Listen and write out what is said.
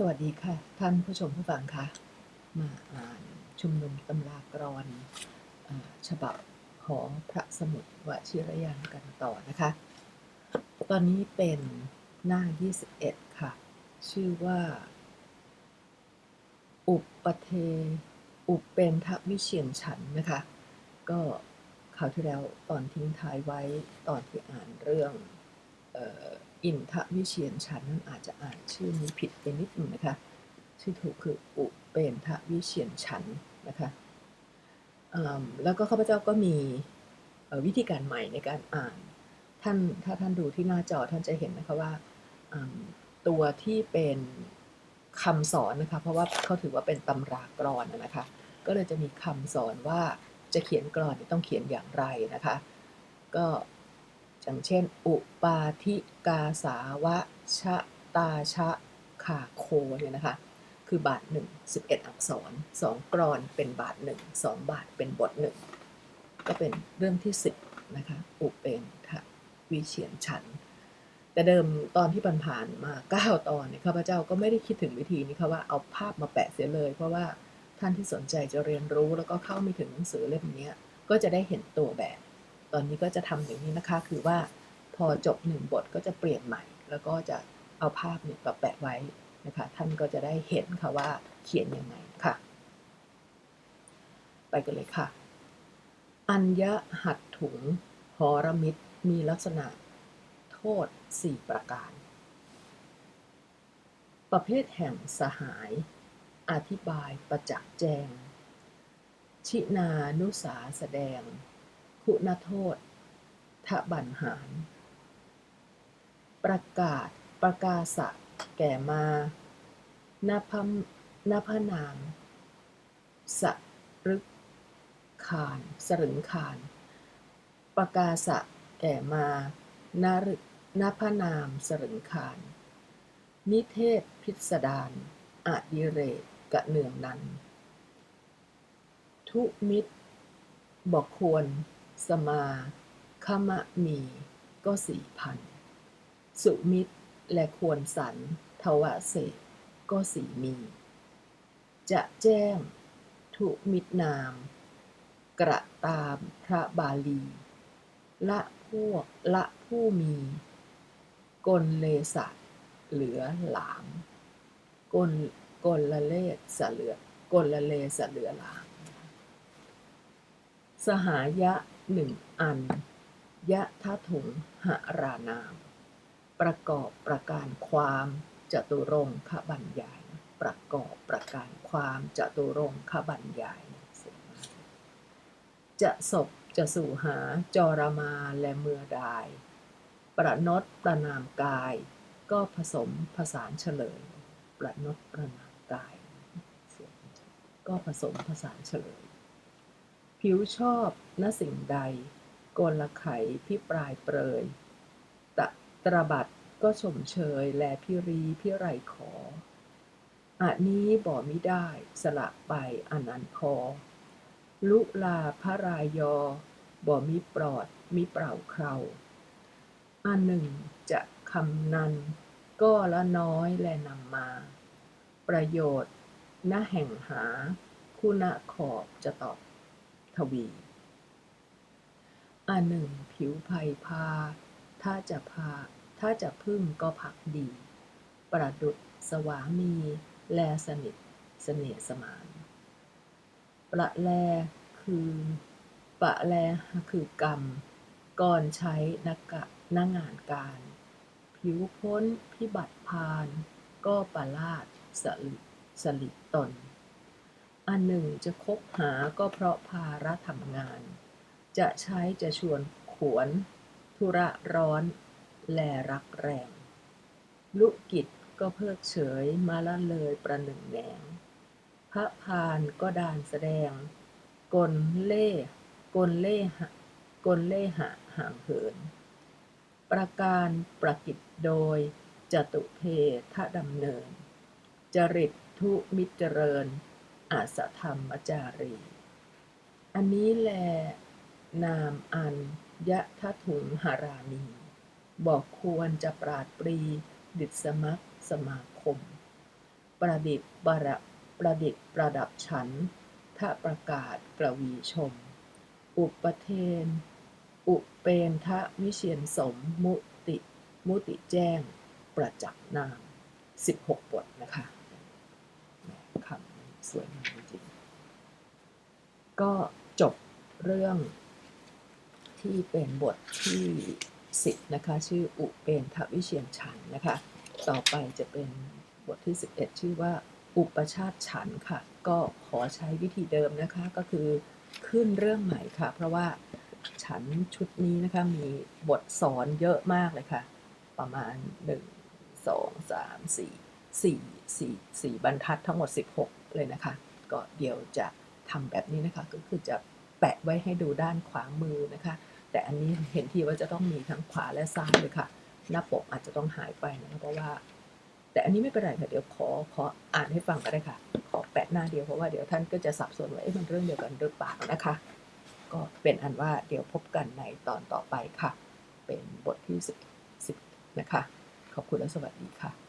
สวัสดีค่ะ ท่านผู้ชมผู้ฟังคะมาอ่านชุมนุมตำรากรอนอฉบับหอพระสมุดวชิรยานกันต่อนะคะ ตอนนี้เป็นหน้า 21 ค่ะ ชื่อว่า อุปเท อุปเป็นทวิเชียนฉันนะคะ ก็คราวที่แล้วตอนทิ้งท้ายไว้ตอนที่อ่านเรื่อง อินทวิเชียนฉันนั้นอาจจะอ่านชื่อนี้ผิดไปนิดนึงนะคะ ชื่อถูกคืออุเปนทวิเชียนฉันนะคะแล้วก็ข้าพเจ้าก็มีวิธีการใหม่ในการอ่าน ท่านถ้าท่านดูที่หน้าจอท่านจะเห็นนะคะว่าตัวที่เป็นคำสอนนะคะ เพราะว่าเขาถือว่าเป็นตำรากรอนนะคะ ก็เลยจะมีคำสอนว่าจะเขียนกรอนต้องเขียนอย่างไรนะคะ ก็ อย่างเช่น อุปาทิกาสาวะชะตาชะขาโคเนี่ยนะคะ คือบาทหนึ่งสิบเอ็ดอักษรสองกรอนเป็นบาทหนึ่งสองบาทเป็นบทหนึ่งก็เป็นเรื่องที่สิบนะคะ อุเป็นทวิเชียนฉัน แต่เดิมตอนที่ผ่านมาเก้าตอนเนี่ยข้าพเจ้าก็ไม่ได้คิดถึงวิธีนี้ค่ะว่าเอาภาพมาแปะเสียเลย เพราะว่าท่านที่สนใจจะเรียนรู้แล้วก็เข้าไม่ถึงหนังสือเล่มนี้ก็จะได้เห็นตัวแบบ ตอนนี้ก็จะทำอย่างนี้นะคะ คือว่าพอจบหนึ่งบทก็จะเปลี่ยนใหม่ แล้วก็จะเอาภาพเนี่ยมาแปะไว้นะคะ ท่านก็จะได้เห็นค่ะว่าเขียนยังไงค่ะ ไปกันเลยค่ะ อัญญหัตถุงหอรมิตรมีลักษณะโทษ 4 ประการ ประเภทแห่งสหาย อธิบายประจักษ์แจง ชินานุสาแสดง คุณโทษทะบันหาร ประกาศประกาศะแก่มานาพมนาพนามสรึกคานสรึงคาน ประกาศะแก่มานารึนาพนามสรึงคาน นิเทศพิสดารอดิเรกกะเนืองนันทุมิตรบอกควร สมาขมะมีก็สี่พัน สุมิตรและควรสันทวะเสกก็สี่มี จะแจ้ง ทุมิตรนาม กระตามพระบาลี ละพวกละผู้มี กลเลสะเหลือหลาม กลกลละเลศสะเหลือกลละเลสะเหลือหลาม สหายะ หนึ่งอัน ยะทะถุงหรานาม ประกอบประการความจตุรงคบรรยาย ประกอบประการความจตุรงคบรรยายเสียจะศพจะสู่หาจรมาและเมื่อใดประนตประนามกาย ก็ผสมผสานเฉลย ประนตประนามกาย ก็ผสมผสานเฉลย ผิวชอบณสิ่งใด โกลไขพิปรายเปรยตะตระบัดก็ชมเชยแลพิรีพิไรขออันนี้บ่มิได้สละไปอนันพอ ลุลาพระรายยอบ่มิปลอดมิเปล่าเคราอันหนึ่งจะคำนันก็ละน้อยแลนำมา ประโยชน์ณแห่งหา คุณขอบจะตอบ ทวีอันหนึ่ง ผิวภัยพา ถ้าจะพา ถ้าจะพึ่งก็พักดี ประดุดสวามี แลสนิทเสน่สมาน ประแลคือประแลคือกรรม ก่อนใช้นักกะนงานการ ผิวพ้นพิบัติพาน ก็ประลาดสลิสลิตน อันหนึ่งจะคบหาก็เพราะภาระทำงาน จะใช้จะชวนขวน ธุระร้อน แลรักแรง ลุกิจก็เพิกเฉยมาละเลยประหนึ่งแหนงพระพานก็ดานแสดง กลเล่กลเล่หกลเล่หะห่างเหิน ประการประกิจโดยจตุเพทะดำเนิน จริตทุมิตรเจริญ อาสธรรมจารี อันนี้แล นามอันยะทะถุงหารานี บอกควรจะปราดปรีดิษมักสมาคม ประดิษฐ์ประประดิษฐ์ประดับฉันทะประกาศกระวีชม อุปเทน อุเปนทะวิเชียนสมมุติ มุติแจ้ง ประจักษ์นาม 16 บทนะคะ สวยงามจริงๆก็จบเรื่องที่เป็นบทที่10นะคะ ชื่ออุเปนทวิเชียนฉันนะคะ ต่อไปจะเป็นบทที่11ชื่อว่าอุปชาติฉันค่ะ ก็ขอใช้วิธีเดิมนะคะก็คือขึ้นเรื่องใหม่ค่ะ เพราะว่าฉันชุดนี้นะคะมีบทสอนเยอะมากเลยค่ะ ประมาณ1 2 3 4 4 4 4บรรทัดทั้งหมด 16 เลยนะคะ ก็เดี๋ยวจะทำแบบนี้นะคะ ก็คือจะแปะไว้ให้ดูด้านขวามือนะคะ แต่อันนี้เห็นทีว่าจะต้องมีทั้งขวาและซ้ายเลยค่ะ หน้าปกอาจจะต้องหายไปนะเพราะว่า แต่อันนี้ไม่เป็นไรค่ะเดี๋ยวขอขออ่านให้ฟังก็ได้ค่ะ ขอแปะหน้าเดียวเพราะว่าเดี๋ยวท่านก็จะสับสนว่าเอ๊ะมันเรื่องเดียวกันหรือเปล่านะคะ ก็เป็นอันว่าเดี๋ยวพบกันในตอนต่อไปค่ะ เป็นบทที่สิบนะคะ ขอบคุณและสวัสดีค่ะ